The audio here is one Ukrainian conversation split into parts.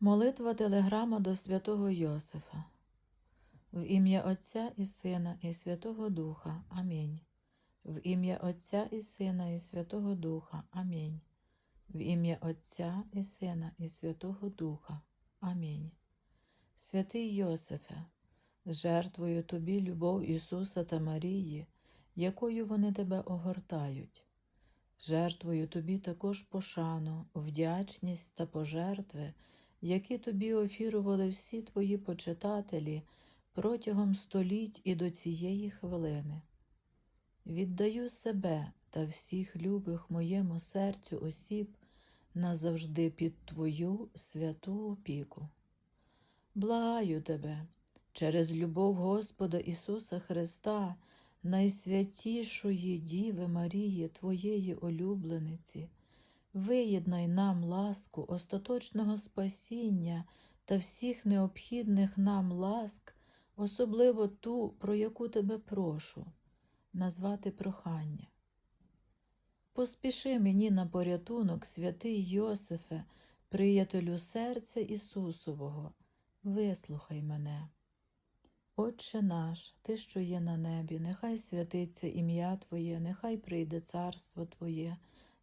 Молитва телеграма до святого Йосифа. В ім'я Отця і Сина, і Святого Духа. Амінь. В ім'я Отця і Сина, і Святого Духа. Амінь. В ім'я Отця і Сина, і Святого Духа. Амінь. Святий Йосифе, з жертвою тобі любов Ісуса та Марії, якою вони тебе огортають. Жертвою тобі також пошану, вдячність та пожертви, які тобі офірували всі твої почитателі протягом століть і до цієї хвилини. Віддаю себе та всіх любих моєму серцю осіб назавжди під Твою святу опіку. Благаю тебе через любов Господа Ісуса Христа, найсвятішої Діви Марії, Твоєї улюблениці, виєднай нам ласку остаточного спасіння та всіх необхідних нам ласк, особливо ту, про яку тебе прошу, назвати прохання. Поспіши мені на порятунок, святий Йосифе, приятелю серця Ісусового, вислухай мене. Отче наш, Ти, що є на небі, нехай святиться ім'я Твоє, нехай прийде царство Твоє,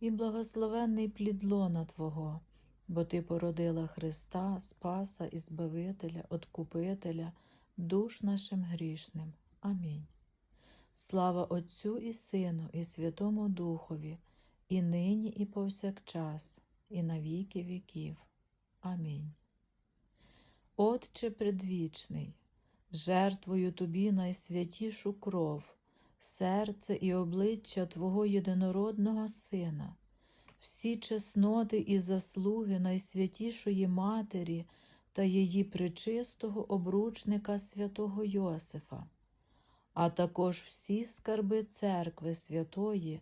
і благословенний плід лона Твого, бо Ти породила Христа, Спаса і Збавителя, Откупителя, душ нашим грішним. Амінь. Слава Отцю і Сину, і Святому Духові, і нині, і повсякчас, і на віки віків. Амінь. Отче предвічний, жертвою тобі найсвятішу кров, серце і обличчя Твого єдинородного Сина, всі чесноти і заслуги найсвятішої Матері та її пречистого обручника святого Йосифа, а також всі скарби церкви святої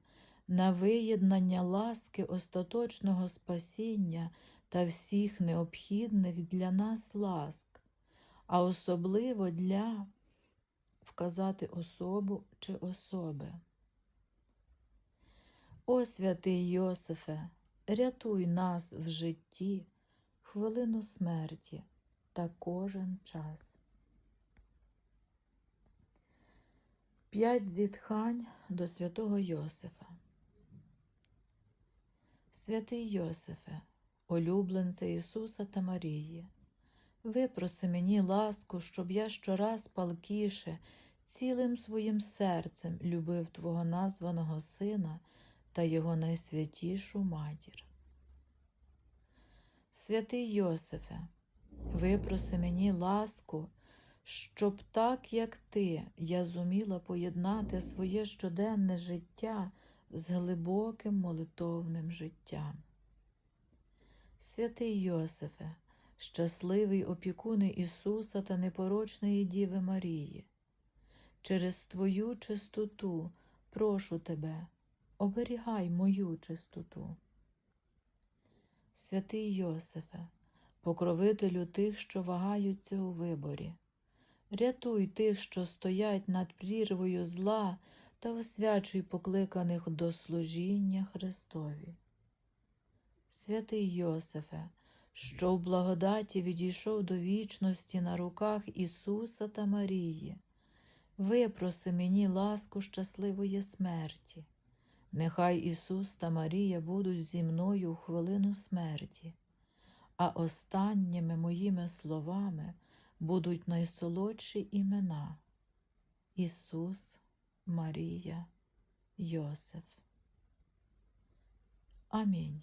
на виєднання ласки остаточного спасіння та всіх необхідних для нас ласк, а особливо для вказати особу чи особи. О святий Йосифе, рятуй нас в житті, хвилину смерті та кожен час. П'ять зітхань до святого Йосифа. Святий Йосифе, улюбленце Ісуса та Марії, випроси мені ласку, щоб я щораз палкіше, цілим своїм серцем любив Твого названого Сина та Його найсвятішу матір. Святий Йосифе, випроси мені ласку, щоб так, як ти, я зуміла поєднати своє щоденне життя з глибоким молитовним життям. Святий Йосифе, щасливий опікуни Ісуса та непорочної Діви Марії, через Твою чистоту прошу Тебе, оберігай мою чистоту. Святий Йосифе, покровителю тих, що вагаються у виборі, рятуй тих, що стоять над прірвою зла та освячуй покликаних до служіння Христові. Святий Йосифе, що в благодаті відійшов до вічності на руках Ісуса та Марії, випроси мені ласку щасливої смерті. Нехай Ісус та Марія будуть зі мною у хвилину смерті, а останніми моїми словами будуть найсолодші імена Ісус, Марія, Йосиф. Амінь.